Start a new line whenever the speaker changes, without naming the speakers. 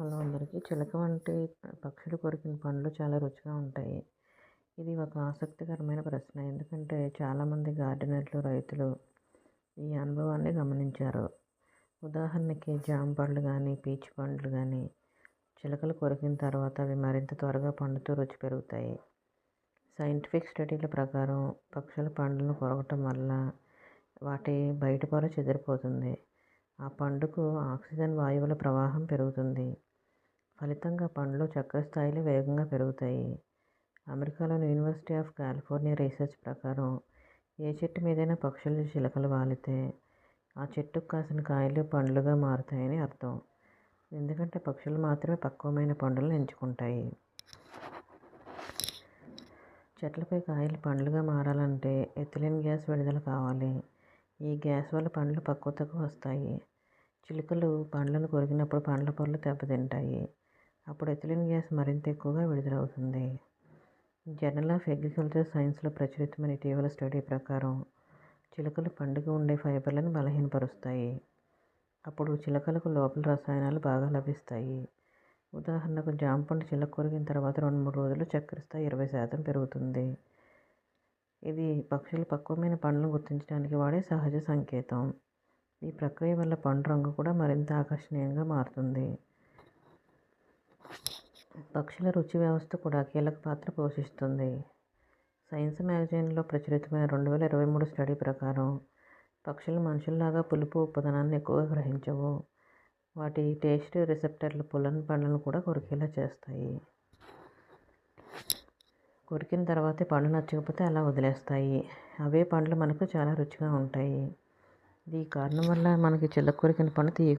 Hello అందరికీ చిలక వంటి పక్షులు కొరికిన పండ్లు చాలా రుచిగా ఉంటాయి. ఇది ఒక ఆసక్తికరమైన ప్రశ్న. ఎందుకంటే చాలామంది గార్డెనర్లు రైతులు ఈ అనుభవాన్ని గమనించారు. ఉదాహరణకి జామ పండ్లు కానీ పీచు పండ్లు కానీ చిలకలు కొరికిన తర్వాత అవి మరింత త్వరగా పండుతూ రుచి పెరుగుతాయి. సైంటిఫిక్ స్టడీల ప్రకారం పక్షుల పండ్లను కొరగటం వల్ల వాటి బయట పొర చెదిరిపోతుంది. ఆ పండుకు ఆక్సిజన్ వాయువుల ప్రవాహం పెరుగుతుంది. ఫలితంగా పండ్లు చక్కెర స్థాయిలు వేగంగా పెరుగుతాయి. అమెరికాలోని యూనివర్సిటీ ఆఫ్ కాలిఫోర్నియా రీసెర్చ్ ప్రకారం ఏ చెట్టు మీదైనా పక్షులు చిలకలు వాలితే ఆ చెట్టుకు కాసిన కాయలు పండ్లుగా మారుతాయని అర్థం. ఎందుకంటే పక్షులు మాత్రమే పక్వమైన పండులను ఎంచుకుంటాయి. చెట్లపై కాయలు పండ్లుగా మారాలంటే ఎథిలిన్ గ్యాస్ విడుదల కావాలి. ఈ గ్యాస్ వల్ల పండ్లు పక్వతకు వస్తాయి. చిలుకలు పండ్లను కొరికినప్పుడు పండ్ల పొరలు దెబ్బతింటాయి. అప్పుడు ఎథిలిన్ గ్యాస్ మరింత ఎక్కువగా విడుదలవుతుంది. జర్నల్ ఆఫ్ అగ్రికల్చర్ సైన్స్లో ప్రచురితమైన ఇటీవల స్టడీ ప్రకారం చిలుకలు పండుగ ఉండే ఫైబర్లను బలహీనపరుస్తాయి. అప్పుడు చిలకలకు లోపల రసాయనాలు బాగా లభిస్తాయి. ఉదాహరణకు జామపండు చిలక కొరిగిన తర్వాత రెండు మూడు రోజులు చక్కెర స్థాయి ఇరవై శాతం పెరుగుతుంది. ఇది పక్షులు పక్వమైన పండ్లను గుర్తించడానికి వాడే సహజ సంకేతం. ఈ ప్రక్రియ వల్ల పండు రంగు కూడా మరింత ఆకర్షణీయంగా మారుతుంది. పక్షుల రుచి వ్యవస్థ కూడా కీలక పాత్ర పోషిస్తుంది. సైన్స్ మ్యాగజైన్లో ప్రచురితమైన రెండు వేల ఇరవై మూడు స్టడీ ప్రకారం పక్షులు మనుషుల్లాగా పులుపు ఉప్పదనాన్ని ఎక్కువగా గ్రహించవు. వాటి టేస్ట్ రిసెప్టర్లు పుల్లని పండ్లను కూడా కొరికేలా చేస్తాయి. కొరికిన తర్వాతే పండు నచ్చకపోతే అలా వదిలేస్తాయి. అవే పండ్లు మనకు చాలా రుచిగా ఉంటాయి. ఈ కారణం వల్ల మనకి చిలక కొరికిన పండు తీయ